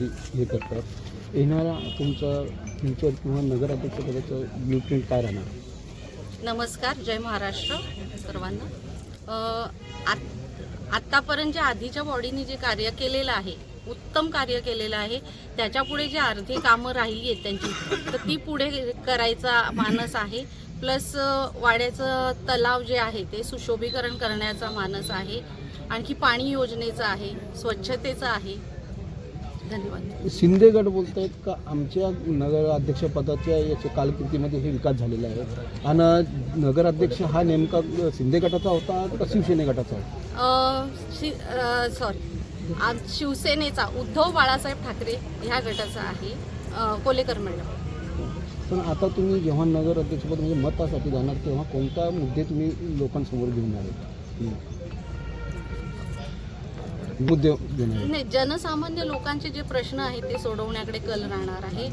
हे करतात. येणारा तुमचा फ्युचर किंवा नगराध्यक्षपदाचं ब्ल्यू प्रिंट काय राहणार? नमस्कार जय महाराष्ट्र सर्वांना. आत आत्तापर्यंत जे आधीच्या बॉडीने जे कार्य केलेलं आहे उत्तम कार्य केलेलं आहे त्याच्यापुढे जे अर्धी कामं राहिली आहेत त्यांची तर ती पुढे करायचा मानस आहे. प्लस वाड्याचं तलाव जे आहे ते सुशोभीकरण करण्याचा मानस आहे. आणखी पाणी योजनेचं आहे स्वच्छतेचं आहे. धन्यवाद. शिंदे गट बोलत आहेत का आमच्या नगराध्यक्षपदाच्या याच्या कालकृतीमध्ये हे विकास झालेला आहे? आणि नगराध्यक्ष हा नेमका शिंदे गटाचा होता का शिवसेने गटाचा होता? सॉरी आज शिवसेनेचा उद्धव बाळासाहेब ठाकरे ह्या गटाचा आहे. कोलेकर मॅडम. पण आता तुम्ही जेव्हा नगराध्यक्षपद म्हणजे मतासाठी जाणार तेव्हा कोणता मुद्दे तुम्ही लोकांसमोर घेऊन आहेत मुद्दे नाही जनसामान्य लोकांचे जे प्रश्न आहेत ते सोडवण्याकडे कल राहणार आहे.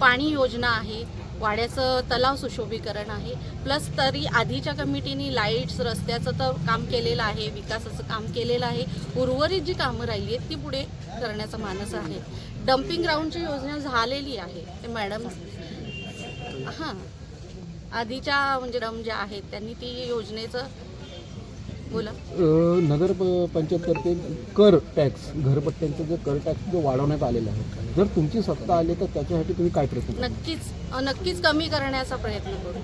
पाणी योजना आहे वाड्याचं तलाव सुशोभीकरण आहे प्लस तरी आधीच्या कमिटीने लाईट्स रस्त्याचं तर काम केलेलं आहे विकासाचं काम केलेलं आहे. उर्वरित जी कामं राहिली आहेत ती पुढे करण्याचा मानस आहे. डम्पिंग ग्राउंडची योजना झालेली आहे ते मॅडम हां. आधीच्या म्हणजे डम ज्या आहेत त्यांनी ती योजनेचं बोला नगर पंचायततर्फे कर टॅक्स घरपट्ट्यांचा जो कर टॅक्स जो वाढवण्यात आलेला आहे जर तुमची सत्ता आली तर त्याच्यासाठी तुम्ही काय प्रयत्न? नक्कीच नक्कीच कमी करण्याचा प्रयत्न करू